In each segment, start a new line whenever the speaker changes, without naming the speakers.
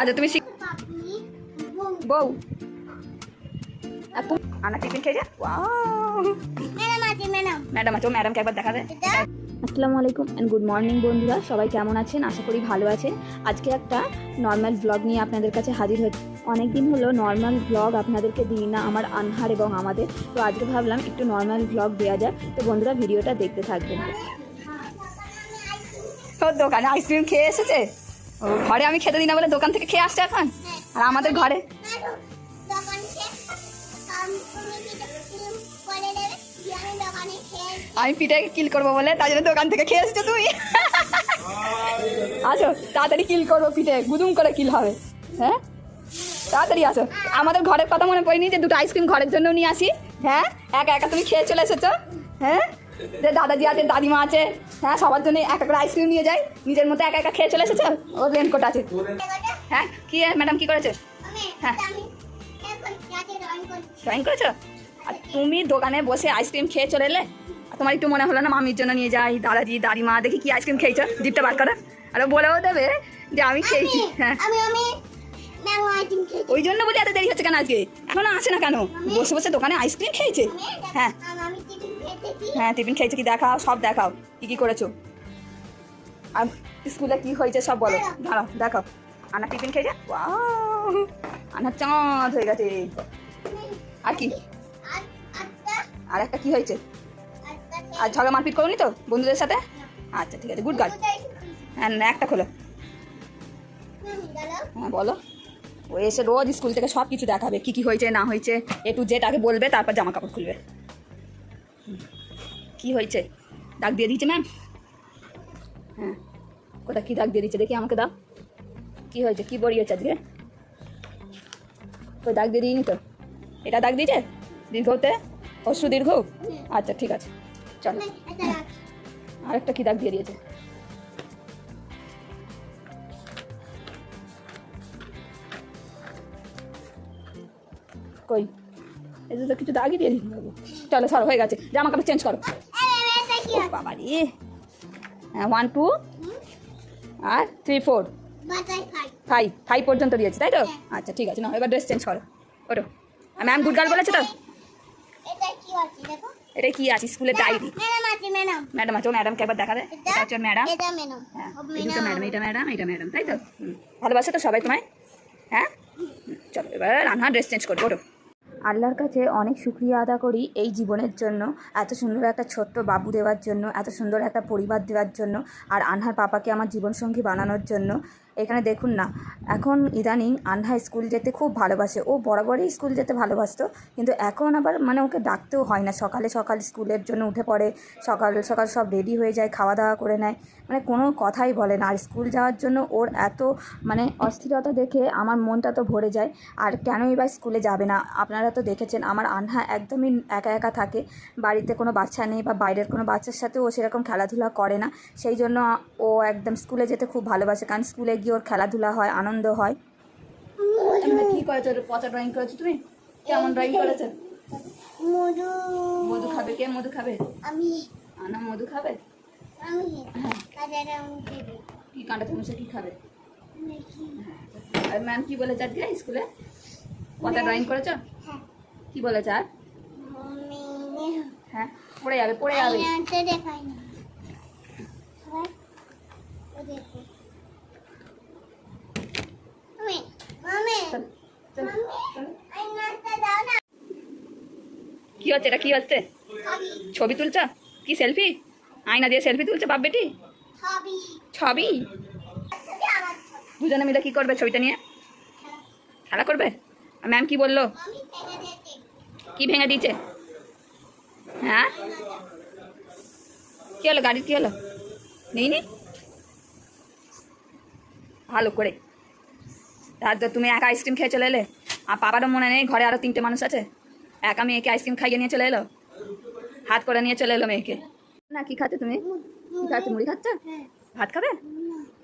আচ্ছা তুমি বউ। আনা ম্যাডাম দেখাবে। আসসালামু আলাইকুম অ্যান্ড গুড মর্নিং বন্ধুরা। সবাই কেমন আছেন? আশা করি ভালো আছেন। আজকে একটা নর্মাল নিয়ে আপনাদের কাছে হাজির হয়েছে অনেক দিন হলো নর্মাল আপনাদেরকে দিই না, আমার আনহার এবং আমাদের। তো আজকে ভাবলাম একটু নর্মাল ব্লগ দেওয়া যায় তো বন্ধুরা, ভিডিওটা দেখতে থাকবেন। তোর দোকানে আইসক্রিম খেয়ে এসেছে? ও, ঘরে আমি খেতে দিই না বলে দোকান থেকে খেয়ে আসছে এখন? আর আমাদের ঘরে? আমি পিঠে কিল করব বলে, তাই জন্য দোকান থেকে খেয়ে এসেছ তুমি আসো, তাড়াতাড়ি কিল করব পিঠে, গুদুম করে কিল হবে। হ্যাঁ? তাড়াতাড়ি আসো। আমাদের ঘরের কথা মনে পড়েনি যে দুটো আইসক্রিম ঘরের জন্য নিয়ে আসি? হ্যাঁ? একা একা তুমি খেয়ে চলে এসেছ? হ্যাঁ? যে দাদাজি আছে দাদিমা আছে হ্যাঁ সবার জন্য এক করে আইসক্রিম নিয়ে যাই নিজের মতো একা একা খেয়ে চলে এসেছ ওর রেনকোট আছে। হ্যাঁ কি ম্যাডাম কি করেছে? হ্যাঁ। ড্রয়িং করেছ। আর তুমি দোকানে বসে আইসক্রিম খেয়ে চলে এলে? তোমার একটু মনে হলো না মামির জন্য নিয়ে যাই দাদাজি দাদিমা দেখি কি আইসক্রিম খেয়েছো জিপটা বার করো। আর ও বলেও দেবে যে আমি খেয়েছি হ্যাঁ। ওই জন্য বলি এত দেরি হচ্ছে কেন আজকে? এখনও আসে না কেন? বসে বসে দোকানে আইসক্রিম খেয়েছে? হ্যাঁ। হ্যাঁ টিফিন খেয়েছে কি? দেখাও, সব দেখাও। কি কি করেছ? আর স্কুলে কি হয়েছে সব বলো। দাঁড়াও, দেখাও। আনা টিফিন খেয়েছে? আনার চাঁদ হয়ে গেছে। আর কি?
আর
একটা কি হয়েছে? আর ঝগড়া মারপিট করোনি তো বন্ধুদের সাথে? আচ্ছা ঠিক আছে, গুড গার্ল। হ্যাঁ না, একটা খোলো। হ্যাঁ বলো। ও এসে রোজ স্কুল থেকে সব কিছু দেখাবে, কি কি হয়েছে, না হয়েছে, এ টু আগে বলবে, তারপর জামা কাপড় খুলবে। কি হয়েছে? দাগ দিয়ে দিয়েছে ম্যাম হ্যাঁ। কোথা কী দাগ দিয়ে দিচ্ছে দেখি আমাকে দাও। কি হয়েছে? কি বড়িয়েছে আজকে? তো দাগ দিয়ে দিইনি তো? এটা দাগ দিয়েছে? দীর্ঘতে অশ্রু দীর্ঘ? আচ্ছা ঠিক আছে। চলো। আরেকটা কি দাগ দিয়ে দিয়েছে? কই? এতে তো কিছু দাগই দিয়ে দিতে হবে চলো সরো হয়ে গেছে। জামা কাপড় চেঞ্জ করো। বাবা রে হ্যাঁ ওয়ান টু আর থ্রি ফোর ফাইভ ফাইভ পর্যন্ত দিয়েছে তাই তো? আচ্ছা ঠিক আছে না এবার ড্রেস চেঞ্জ করো। ওটো ম্যাম গুড গার্ল বলেছে তো? এটা কি আছে স্কুলের ডায়েরি ম্যাডাম আছে ম্যাডামকে একবার দেখাবে। এটা হচ্ছে ম্যাডাম হ্যাঁ এই ম্যাডাম এটা ম্যাডাম এটা ম্যাডাম তাই তো? ভালোবাসে তো সবাই তোমায়? হ্যাঁ? চলো এবার রান্না ড্রেস চেঞ্জ করব ওটো আল্লাহর কাছে অনেক শুক্রিয়া আদা করি এই জীবনের জন্য, এত সুন্দর একটা ছোট্ট বাবু দেওয়ার জন্য, এত সুন্দর একটা পরিবার দেওয়ার জন্য, আর আনহার পাপাকে আমার জীবনসঙ্গী বানানোর জন্য। এখানে দেখুন না। এখন ইদানিং আনহা স্কুল যেতে খুব ভালোবাসে। ও বরাবরই স্কুল যেতে ভালোবাসতো। কিন্তু এখন আবার মানে ওকে ডাকতেও হয় না। সকালে সকাল স্কুলের জন্য উঠে পড়ে। সকাল সকাল সব রেডি হয়ে যায় খাওয়া দাওয়া করে নেয়। মানে কোনো কথাই বলে না। আর স্কুল যাওয়ার জন্য ওর এত মানে অস্থিরতা দেখে আমার মনটা তো ভরে যায়। আর কেনই বা স্কুলে যাবে না? আপনারা তো দেখেছেন, আমার আনহা একদমই একা একা থাকে। বাড়িতে কোনো বাচ্চা নেই বা বাইরের কোনো বাচ্চার সাথে ও সেরকম খেলাধুলা করে না। সেই জন্য ও একদম স্কুলে যেতে খুব ভালোবাসে। কারণ স্কুলে গিয়ে ওর খেলাধুলা হয় আনন্দ হয়। কি করেছ? পচা ড্রয়িং করেছ তুমি? কেমন ড্রয়িং করেছ?
মধু।
মধু খাবে কে? মধু খাবে?
আমি।
আনা মধু খাবে?
আমি।
কি কাঁটা চামচে কি খাবে? আর ম্যাম কি বলেছে আজকে স্কুলে? পচা ড্রয়িং করেছ?
হ্যাঁ।
কি বলেছে আর হ্যাঁ। পড়ে যাবে পড়ে যাবে।
দেখাই না সবাই ও দেখো আমি মামে
চল, চল, চল।
আইনাতে দাও না
কি হচ্ছে? এটা কি হচ্ছে?
ছবি
তুলছ? কি সেলফি আয়না দিয়ে সেলফি তুলছে বাপ বেটি?
ছবি।
দুজনে মিলে কি করবে ছবিটা নিয়ে? খেলা করবে? আর ম্যাম কি বলল? কি ভেঙে দিয়েছে? হ্যাঁ? কি হলো গাড়ির কি হলো? নেই নি? ভালো করে। তার তো তুমি একা আইসক্রিম খেয়ে চলে এলে? আর পাপারও মনে নেই ঘরে আরও তিনটে মানুষ আছে। একা মেয়েকে আইসক্রিম খাইয়ে নিয়ে চলে এলো? হাত করে নিয়ে চলে এলো মেয়েকে। না, কি খাতে তুমি? কি খাচ্ছ? মুড়ি খাচ্ছ? ভাত খাবে?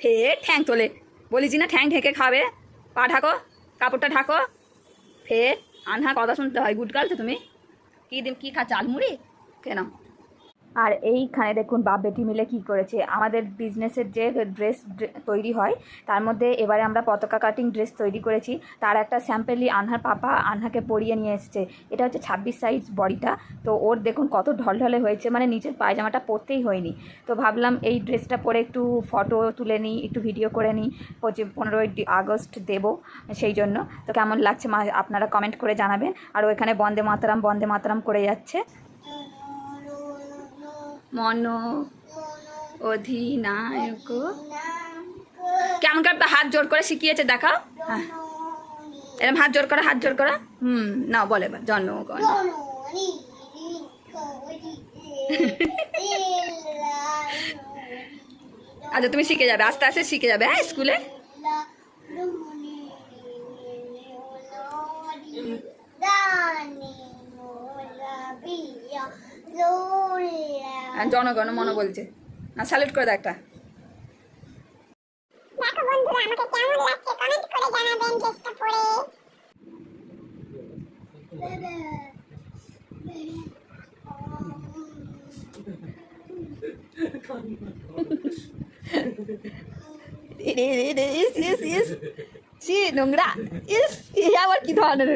ফের ঠ্যাং তোলে। বলেছি না, ঠ্যাং ঢেকে খাবে। পা ঢাকো, কাপড়টা ঢাকো। ফের আনহা, কথা শুনতে হয়। গুটকাল তো তুমি? কী দিন, কী খাচ্ছ? আলমুড়ি কেন? আর এইখানে দেখুন বাপ, বেটি মিলে কি করেছে? আমাদের বিজনেসের যে ড্রেস তৈরি হয়, তার মধ্যে এবারে আমরা পতাকা কাটিং ড্রেস তৈরি করেছি। তার একটা স্যাম্পেলই আনহার পাপা আনহাকে পরিয়ে নিয়ে এসেছে। এটা হচ্ছে ছাব্বিশ সাইজ বডিটা তো ওর দেখুন কত ঢলঢলে হয়েছে মানে নিচের পায়জামাটা পরতেই হয়নি। তো ভাবলাম এই ড্রেসটা পরে একটু ফটো তুলে নিই, একটু ভিডিও করে নিই। পঁচিশ পনেরোই আগস্ট দেব সেই জন্য। তো কেমন লাগছে আপনারা কমেন্ট করে জানাবেন। আর ওইখানে বন্দে মাতারাম বন্দে মাতারাম করে যাচ্ছে। মন অধিনায়ক কেমন করে হাত জোর করে শিখিয়েছে দেখাও। হ্যাঁ। এরকম হাত জোর করা হাত জোর করা। হুম না বলে জন্মগণ। আচ্ছা তুমি শিখে যাবে আস্তে আস্তে শিখে যাবে হ্যাঁ স্কুলে? আর জনগণ মনে বলছে না স্যালেক্ট করে দেয় একটা
দেখো বন্ধুরা আমাকে কেমন লাগছে কমেন্ট করে জানাবেন ড্রেসটা পরে
ইস ইস ইস সি নোংরা ইস আবার কি ধরনের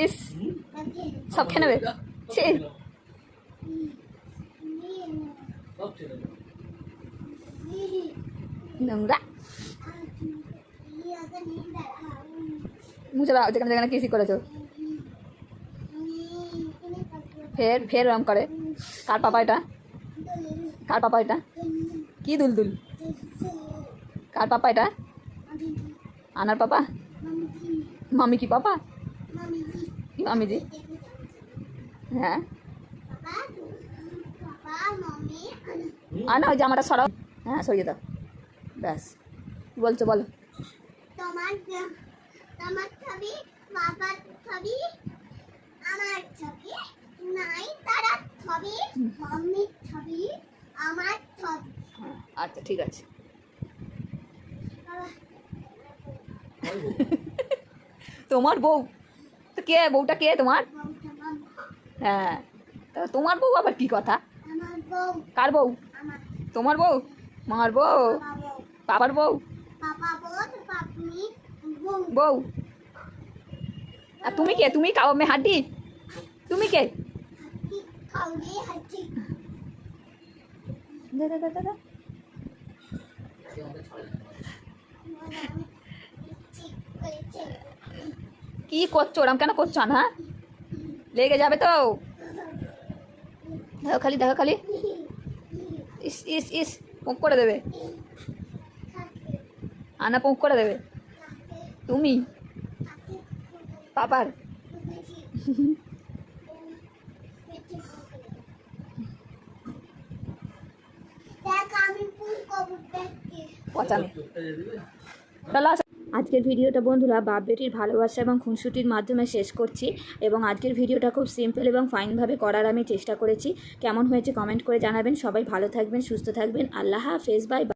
ইস, সব খেয়ে নেবে? ছি। নোংরা। মুছে দাও, যেখানে যেখানে কিসি করেছ। ফের ফের ওরম করে। কার পাপা এটা? কার পাপা এটা? কি দুলদুল? কার পাপা এটা? আনার পাপা? মামি কি পাপা? হ্যাঁ। আনা ওই জামাটা সরাও। হ্যাঁ সরিয়ে দাও। ব্যাস। বলছো বলো।
তোমার তোমার ছবি বাবার ছবি আমার ছবি নাই তারা ছবি মাম্মির ছবি আমার ছবি।
আচ্ছা ঠিক আছে। তোমার বউ। কে, বউটা কে তোমার?
বউটা মাম্মা।
হ্যাঁ তা তোমার বউ আবার কি কথা?
আমার বউ
কার বউ?
আমার
তোমার বউ? মার বউ?
বাবা বউ
বাবার বউ?
পাপা বউ? পাপনি বউ
বউ আর তুমি কে? তুমি কাবাব মে হাড্ডি? তুমি কে?
হাতি খাওয়ালে হাতি
দে দে দে। দে দে।
ঠিক করেছে
কি করছ? ওরম কেন করছ না হ্যাঁ লেগে যাবে তো। দেখো খালি দেখো খালি। ইস ইস ইস পোক করে দেবে। আনা পোক করে দেবে। তুমি? পাপার। পচানে চলো। আজকের ভিডিওটা বন্ধুরা বাপ বেটির ভালোবাসা এবং খুনসুটির মাধ্যমে শেষ করছি এবং আজকের ভিডিওটা খুব সিম্পল এবং ফাইনভাবে করার আমি চেষ্টা করেছি। কেমন হয়েছে কমেন্ট করে জানাবেন। সবাই ভালো থাকবেন, সুস্থ থাকবেন। আল্লাহ হাফেজ বাই